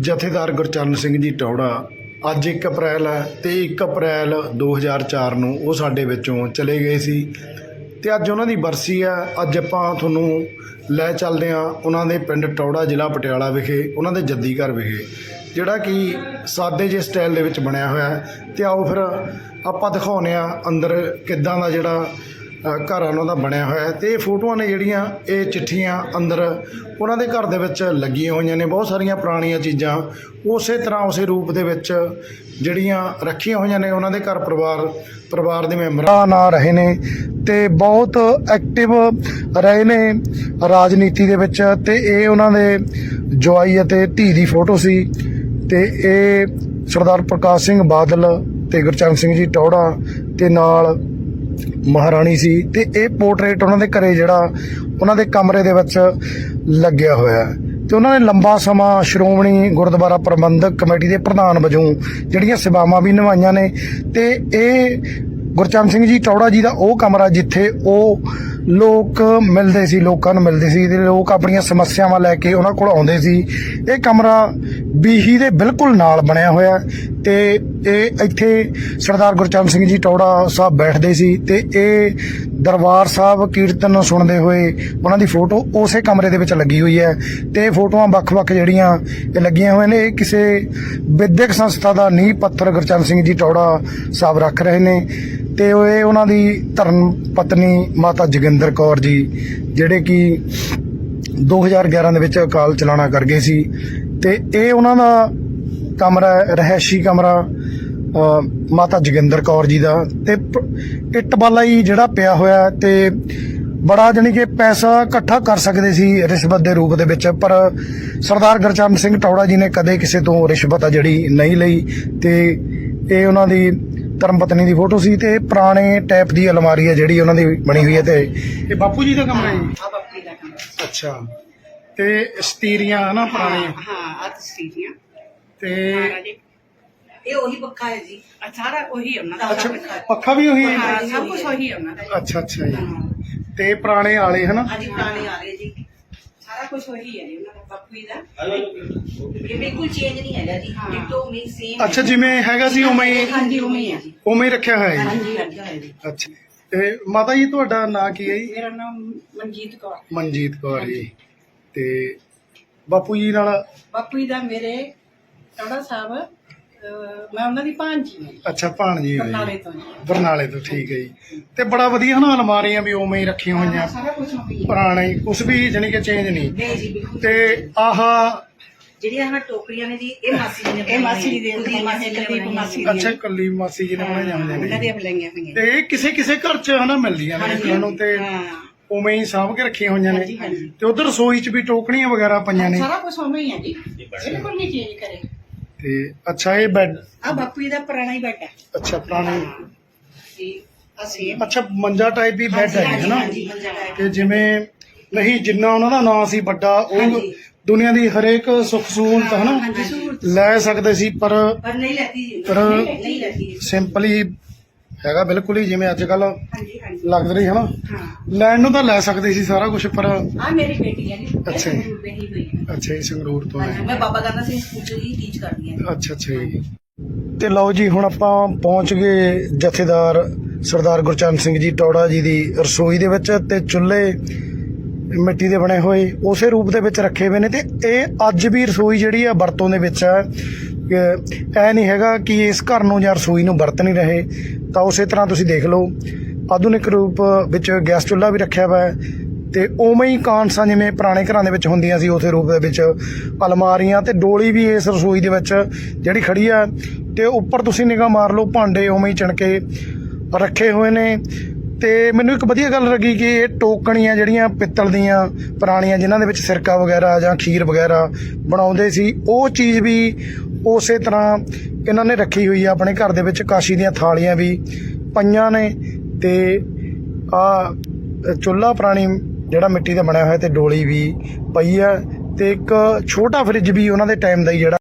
ਜਥੇਦਾਰ ਗੁਰਚਰਨ ਸਿੰਘ ਜੀ ਟੌੜਾ, ਅੱਜ 1 ਅਪ੍ਰੈਲ ਹੈ ਤੇ 1 ਅਪ੍ਰੈਲ 2004 ਨੂੰ ਉਹ ਸਾਡੇ ਵਿੱਚੋਂ ਚਲੇ ਗਏ ਸੀ ਤੇ ਅੱਜ ਉਹਨਾਂ ਦੀ ਬਰਸੀ ਹੈ। ਅੱਜ ਆਪਾਂ ਤੁਹਾਨੂੰ ਲੈ ਚੱਲਦੇ ਹਾਂ ਉਹਨਾਂ ਦੇ ਪਿੰਡ ਟੌੜਾ ਜ਼ਿਲ੍ਹਾ ਪਟਿਆਲਾ ਵਿਖੇ, ਉਹਨਾਂ ਦੇ ਜੱਦੀ ਘਰ ਵਿਖੇ, ਜਿਹੜਾ ਕਿ ਸਾਦੇ ਜਿਹੇ ਸਟਾਈਲ ਦੇ ਵਿੱਚ ਬਣਿਆ ਹੋਇਆ ਹੈ। ਤੇ ਆਓ ਫਿਰ ਆਪਾਂ ਦਿਖਾਉਂਦੇ ਹਾਂ ਅੰਦਰ ਕਿੱਦਾਂ ਦਾ ਜਿਹੜਾ ਘਰ ਉਹਨਾਂ ਦਾ ਬਣਿਆ ਹੋਇਆ ਹੈ ਤੇ ਇਹ ਫੋਟੋਆਂ ਨੇ ਜਿਹੜੀਆਂ ਇਹ ਚਿੱਠੀਆਂ ਅੰਦਰ ਉਹਨਾਂ ਦੇ ਘਰ ਦੇ ਵਿੱਚ ਲੱਗੀਆਂ ਹੋਈਆਂ ਨੇ, ਬਹੁਤ ਸਾਰੀਆਂ ਪੁਰਾਣੀਆਂ ਚੀਜ਼ਾਂ ਉਸੇ ਤਰ੍ਹਾਂ ਉਸੇ ਰੂਪ ਦੇ ਵਿੱਚ ਜਿਹੜੀਆਂ ਰੱਖੀਆਂ ਹੋਈਆਂ ਨੇ ਉਹਨਾਂ ਦੇ ਘਰ ਪਰਿਵਾਰ ਪਰਿਵਾਰ ਦੇ ਮੈਂਬਰਾਂ ਨਾਲ ਰਹੇ ਨੇ ਤੇ ਬਹੁਤ ਐਕਟਿਵ ਰਹੇ ਨੇ ਰਾਜਨੀਤੀ ਦੇ ਵਿੱਚ ਤੇ ਇਹ ਉਹਨਾਂ ਦੇ ਜਵਾਈ ਅਤੇ ਧੀ ਦੀ ਫੋਟੋ ਸੀ ਤੇ ਇਹ ਸਰਦਾਰ ਪ੍ਰਕਾਸ਼ ਸਿੰਘ ਬਾਦਲ ਤੇ ਗੁਰਚਰਨ ਸਿੰਘ ਜੀ ਟੌੜਾ ਤੇ ਨਾਲ ਮਹਾਰਾਣੀ ਸੀ ਤੇ ਇਹ ਪੋਰਟਰੇਟ ਉਹਨਾਂ ਦੇ ਘਰੇ ਜਿਹੜਾ ਉਹਨਾਂ ਦੇ ਕਮਰੇ ਦੇ ਵਿੱਚ ਲੱਗਿਆ ਹੋਇਆ ਹੈ। ਤੇ ਉਹਨਾਂ ਨੇ ਲੰਬਾ ਸਮਾਂ ਸ਼੍ਰੋਮਣੀ ਗੁਰਦੁਆਰਾ ਪ੍ਰਬੰਧਕ ਕਮੇਟੀ ਦੇ ਪ੍ਰਧਾਨ ਵਜੋਂ ਜਿਹੜੀਆਂ ਸੇਵਾਵਾਂ ਵੀ ਨਿਭਾਈਆਂ ਨੇ ਤੇ ਇਹ ਗੁਰਚਰਨ ਸਿੰਘ ਜੀ ਟੌੜਾ ਜੀ ਦਾ ਉਹ ਕਮਰਾ ਜਿੱਥੇ ਉਹ ਲੋਕ ਮਿਲਦੇ ਸੀ, ਲੋਕਾਂ ਨੂੰ ਮਿਲਦੇ ਸੀ ਤੇ ਲੋਕ ਆਪਣੀਆਂ ਸਮੱਸਿਆਵਾਂ ਲੈ ਕੇ ਉਹਨਾਂ ਕੋਲ ਆਉਂਦੇ ਸੀ। ਇਹ ਕਮਰਾ ਬੀਹੀ ਦੇ ਬਿਲਕੁਲ ਨਾਲ ਬਣਿਆ ਹੋਇਆ ਹੈ ਤੇ ਇਹ ਇੱਥੇ ਸਰਦਾਰ ਗੁਰਚਰਨ ਸਿੰਘ ਜੀ ਟੌੜਾ ਸਾਹਿਬ ਬੈਠਦੇ ਸੀ ਤੇ ਇਹ ਦਰਬਾਰ ਸਾਹਿਬ ਕੀਰਤਨ ਸੁਣਦੇ ਹੋਏ ਉਹਨਾਂ ਦੀ ਫੋਟੋ ਉਸੇ ਕਮਰੇ ਦੇ ਵਿੱਚ ਲੱਗੀ ਹੋਈ ਹੈ ਤੇ ਫੋਟੋਆਂ ਵੱਖ-ਵੱਖ ਜਿਹੜੀਆਂ ਇਹ ਲੱਗੀਆਂ ਹੋਈਆਂ ਨੇ, ਇਹ ਕਿਸੇ ਵਿਦਿਅਕ ਸੰਸਥਾ ਦਾ ਨੀਂਹ ਪੱਥਰ ਗੁਰਚਰਨ ਸਿੰਘ ਜੀ ਟੌੜਾ ਸਾਹਿਬ ਰੱਖ ਰਹੇ ਨੇ। ਤੇ ਉਹ ਇਹ ਉਹਨਾਂ ਦੀ ਧਰਮ ਪਤਨੀ ਮਾਤਾ ਜਗਿੰਦਰ ਕੌਰ ਜੀ, ਜਿਹੜੇ ਕਿ 2011 ਦੇ ਵਿੱਚ ਅਕਾਲ ਚਲਾਣਾ ਕਰ ਗਏ ਸੀ ਤੇ ਇਹ ਉਹਨਾਂ ਦਾ ਕਮਰਾ ਰਹਿਸ਼ੀ ਕਮਰਾ ਮਾਤਾ ਜਗਿੰਦਰ ਕੌਰ ਜੀ ਦਾ ਤੇ ਇੱਟ ਬਾਲਾ ਹੀ ਜਿਹੜਾ ਪਿਆ ਹੋਇਆ ਤੇ ਬੜਾ ਜਾਨੀ ਕਿ ਪੈਸਾ ਇਕੱਠਾ ਕਰ ਸਕਦੇ ਸੀ ਰਿਸ਼ਵਤ ਦੇ ਰੂਪ ਦੇ ਵਿੱਚ, ਪਰ ਸਰਦਾਰ ਗਰਚਰਨ ਸਿੰਘ ਟੌੜਾ ਜੀ ਨੇ ਕਦੇ ਕਿਸੇ ਤੋਂ ਰਿਸ਼ਵਤ ਆ ਜਿਹੜੀ ਨਹੀਂ ਲਈ ਤੇ ਇਹ ਉਹਨਾਂ ਦੀ ਧਰਮ ਪਤਨੀ ਦੀ ਫੋਟੋ ਸੀ ਤੇ ਇਹ ਪੁਰਾਣੇ ਟਾਈਪ ਦੀ ਅਲਮਾਰੀ ਹੈ ਜਿਹੜੀ ਉਹਨਾਂ ਦੀ ਬਣੀ ਹੋਈ ਹੈ ਤੇ ਇਹ ਬਾਪੂ ਜੀ ਦਾ ਕਮਰਾ ਹੈ ਆ ਬੱਕਰੀ ਦਾ ਕੰਮ ਅੱਛਾ। ਤੇ ਸਤੀਰੀਆਂ ਹਨਾ ਪੁਰਾਣੀਆਂ? ਹਾਂ ਆ ਤਸਵੀਰਾਂ ਤੇ ਮਹਾਰਾਜੇ ਇਹ ਉਹੀ ਪੱਖਾ ਹੈ ਜੀ। ਆ ਸਾਰਾ ਉਹੀ ਉਹਨਾਂ ਦਾ। ਅੱਛਾ ਪੱਖਾ ਵੀ ਉਹੀ ਹੈ? ਹਾਂ ਸਭ ਕੁਝ ਉਹੀ ਹੈ ਉਹਨਾਂ ਦਾ ਅੱਛਾ ਅੱਛਾ ਜੀ। ਤੇ ਪੁਰਾਣੇ ਆਲੇ ਹਨਾ? ਹਾਂਜੀ ਪੁਰਾਣੇ ਆ ਰਹੇ ਜੀ। ਸਾਰਾ ਕੁਝ ਉਹੀ ਹੈ ਉਹਨਾਂ ਦਾ ਬਾਪੂ ਜੀ ਦਾ। ਇਹ ਬਿਲਕੁਲ ਚੇਂਜ ਨਹੀਂ ਹੈਗਾ ਜੀ। ਡਿਟੋ ਮੀ ਸੇਮ ਅੱਛਾ ਜਿਵੇਂ ਹੈਗਾ ਸੀ ਉਵੇਂ ਹੀ ਹਾਂਜੀ ਉਵੇਂ ਹੀ ਹੈ ਜੀ। ਉਵੇਂ ਹੀ ਰੱਖਿਆ ਹੋਇਆ ਹੈ ਜੀ। ਹਾਂਜੀ ਲੱਗਿਆ ਹੈ ਜੀ ਅੱਛਾ। ਤੇ ਮਾਤਾ ਜੀ ਤੁਹਾਡਾ ਨਾਂ ਕੀ ਹੈ ਜੀ? ਮੇਰਾ ਨਾਮ ਮਨਜੀਤ ਕੌਰ ਮਨਜੀਤ ਕੌਰ ਜੀ। ਤੇ ਬਾਪੂ ਜੀ ਨਾਲ ਬਾਪੂ ਜੀ ਦਾ ਮੇਰੇ ਟੜਾ ਸਾਹਿਬ ਮੈਂ ਉਹਨਾਂ ਦੀ ਭਾਂਜੀ ਹਾਂ ਅੱਛਾ ਭਾਣਜੀ ਹੋਈ ਕਰਨਾਲੇ ਜੀ ਤੋਂ ਜੀ। ਬਰਨਾਲੇ ਤੋਂ ਠੀਕ ਹੈ ਜੀ। ਤੇ ਬੜਾ ਵਧੀਆ ਹਨਾ ਅਲਮਾਰੀਆਂ ਵੀ ਉਵੇਂ ਹੀ ਰੱਖੀਆਂ ਹੋਈਆਂ। ਸਾਰਾ ਕੁਝ ਉਹੀ ਹੈ ਪੁਰਾਣੇ ਕੁਝ ਵੀ ਜਾਣੀ ਕਿ ਚੇਂਜ ਨਹੀਂ। ਨਹੀਂ ਜੀ ਬਿਲਕੁਲ। ਤੇ ਆਹ ਜਿਹੜੀਆਂ ਆਹ ਟੋਕਰੀਆਂ ਨੇ ਜੀ ਇਹ ਮਾਸੀ ਜੀ ਨੇ ਇਹ ਮਾਸੀ ਜੀ ਦੇ ਕੁਲਦੀਪ ਮਾਸੀ ਜੀ ਨੇ ਕੁਲਦੀਪ ਬਣਾਈਆਂ ਮਾਸੀ ਅੱਛਾ ਕੱਲੀ ਮਾਸੀ ਜੀ ਨੇ ਬਣਾਏ ਜਾਂਦੇ ਉਹਨਾਂ ਨੇ ਦੀਆਂ ਬਲਾਈਆਂ ਹੋਈਆਂ ਤੇ ਇਹ ਕਿਸੇ ਕਿਸੇ ਘਰ ਚ ਹਨਾ ਮਿਲਦੀਆਂ ਨੇ ਦੇਖਣ ਨੂੰ ਤੇ ਹਾਂ। ਉਵੇਂ ਹੀ ਸਾਂਭ ਕੇ ਰੱਖੀਆਂ ਹੋਈਆਂ ਨੇ। ਹਾਂਜੀ, ਹਾਂਜੀ। ਤੇ ਉਧਰ ਰਸੋਈ ਚ ਵੀ ਟੋਕਣੀਆਂ ਵਗੈਰਾ ਪਈਆਂ ਨੇ। ਸਾਰਾ ਕੁਝ ਉਵੇਂ ਹੀ ਹੈ ਜੀ। ਬਿਲਕੁਲ ਨਹੀਂ ਚੇਂਜ ਕਰੇ। ਤੇ ਅੱਛਾ ਇਹ ਬੈੱਡ ਆ ਬਾਪੂ ਜੀ ਦਾ ਪੁਰਾਣਾ ਹੀ ਬੈਠਾ ਅੱਛਾ ਪੁਰਾਣੇ ਇਹ ਸੇਮ ਅੱਛਾ ਮੰਜਾ ਟਾਈਪ ਹੀ ਬੈੱਡ ਹੈ ਹਾਂਜੀ, ਮੰਜਾ type। ਤੇ ਜਿਵੇਂ ਨਹੀਂ ਜਿੰਨਾ ਉਹਨਾਂ ਦਾ ਨਾਂ ਸੀ ਵੱਡਾ ਉਹ ਹਾਂਜੀ। ਦੁਨੀਆ ਦੀ ਹਰੇਕ ਸੁੱਖ ਸਹੂਲਤ ਹਾਂਜੀ, ਸਹੂਲਤ। ਲੈ ਸਕਦੇ ਸੀ ਪਰ ਪਰ ਨਹੀਂ ਲੈਤੀ। ਜੀ ਪਰ ਨਹੀਂ ਲੈਤੀ ਸਿੰਪਲੀ ਹੈਗਾ ਬਿਲਕੁਲ ਹੀ ਜਿਵੇਂ ਅੱਜ ਕੱਲ ਹਾਂਜੀ ਹਾਂਜੀ। ਲੱਗ ਰਹੀ ਹਨਾ? ਹਾਂ। ਲੈਣ ਨੂੰ ਤਾਂ ਲੈ ਸਕਦੇ ਸੀ ਸਾਰਾ ਕੁਝ ਪਰ ਆ ਮੇਰੀ ਬੇਟੀ ਹੈ ਜੀ। ਅੱਛਾ ਜੀ। ਇਹ ਬਹੀ ਹੋਈ ਹੈ। ਅੱਛਾ ਜੀ ਸੰਗਰੂਰ ਤੋਂ ਹੈ ਮੈਂ ਬਾਬਾ ਗਾਨਾ ਸਿੰਘ ਸਕੂਲ ਚ ਹੀ ਟੀਚ ਕਰਦੀ ਹਾਂ। ਅੱਛਾ ਅੱਛਾ ਜੀ। ਤੇ ਲਓ ਜੀ ਹੁਣ ਆਪਾਂ ਪਹੁੰਚ ਗਏ ਜਥੇਦਾਰ ਸਰਦਾਰ ਗੁਰਚਰਨ ਸਿੰਘ ਜੀ ਟੌੜਾ ਜੀ ਦੀ ਰਸੋਈ ਦੇ ਵਿੱਚ ਤੇ ਚੁੱਲ੍ਹੇ ਮਿੱਟੀ ਦੇ ਬਣੇ ਹੋਏ ਉਸੇ ਰੂਪ ਦੇ ਵਿੱਚ ਰੱਖੇ ਹੋਏ ਨੇ ਤੇ ਇਹ ਅੱਜ ਵੀ ਰਸੋਈ ਜਿਹੜੀ ਆ ਵਰਤੋਂ ਦੇ ਵਿੱਚ ਹੈ ਐ ਨਹੀਂ ਹੈਗਾ ਕਿ ਇਸ ਘਰ ਨੂੰ ਜਾਂ ਰਸੋਈ ਨੂੰ ਵਰਤ ਨਹੀਂ ਰਹੇ। ਤਾਂ ਉਸੇ ਤਰ੍ਹਾਂ ਤੁਸੀਂ ਦੇਖ ਲਓ ਆਧੁਨਿਕ ਰੂਪ ਵਿੱਚ ਗੈਸ ਚੁੱਲ੍ਹਾ ਵੀ ਰੱਖਿਆ ਹੋਇਆ ਹੈ। ਤੇ ਉਵੇਂ ਹੀ ਕਾਂਸਾਂ ਜਿਵੇਂ ਪੁਰਾਣੇ ਘਰਾਂ ਦੇ ਵਿੱਚ ਹੁੰਦੀਆਂ ਸੀ, ਉਸੇ ਰੂਪ ਦੇ ਵਿੱਚ ਅਲਮਾਰੀਆਂ ਤੇ ਡੋਲੀ ਵੀ ਇਸ ਰਸੋਈ ਦੇ ਵਿੱਚ ਜਿਹੜੀ ਖੜੀ ਆ। ਤੇ ਉੱਪਰ ਤੁਸੀਂ ਨਿਗਾਹ ਮਾਰ ਲਓ, ਭਾਂਡੇ ਉਵੇਂ ਹੀ ਚਣਕੇ ਰੱਖੇ ਹੋਏ ਨੇ। ਤੇ ਮੈਨੂੰ ਇੱਕ ਵਧੀਆ ਗੱਲ ਲੱਗੀ ਕਿ ਇਹ ਟੋਕਣੀਆਂ ਜਿਹੜੀਆਂ ਪਿੱਤਲ ਦੀਆਂ ਪੁਰਾਣੀਆਂ, ਜਿਨ੍ਹਾਂ ਦੇ ਵਿੱਚ ਸਿਰਕਾ ਵਗੈਰਾ ਜਾਂ ਖੀਰ ਵਗੈਰਾ ਬਣਾਉਂਦੇ ਸੀ, ਉਹ ਚੀਜ਼ ਵੀ ਉਸੇ ਤਰ੍ਹਾਂ ਇਹਨਾਂ ਨੇ ਰੱਖੀ ਹੋਈ ਆ ਆਪਣੇ ਘਰ ਦੇ ਵਿੱਚ। ਕਾਸ਼ੀ ਦੀਆਂ ਥਾਲੀਆਂ ਵੀ ਪਈਆਂ ਨੇ ਤੇ ਆ ਚੁੱਲ੍ਹਾ ਪੁਰਾਣੀ ਜਿਹੜਾ ਮਿੱਟੀ ਦਾ ਬਣਿਆ ਹੋਇਆ ਤੇ ਡੋਲੀ ਵੀ ਪਈ ਆ ਤੇ ਇੱਕ ਛੋਟਾ ਫਰਿੱਜ ਵੀ ਉਹਨਾਂ ਦੇ ਟਾਈਮ ਦਾ ਹੀ ਜਿਹੜਾ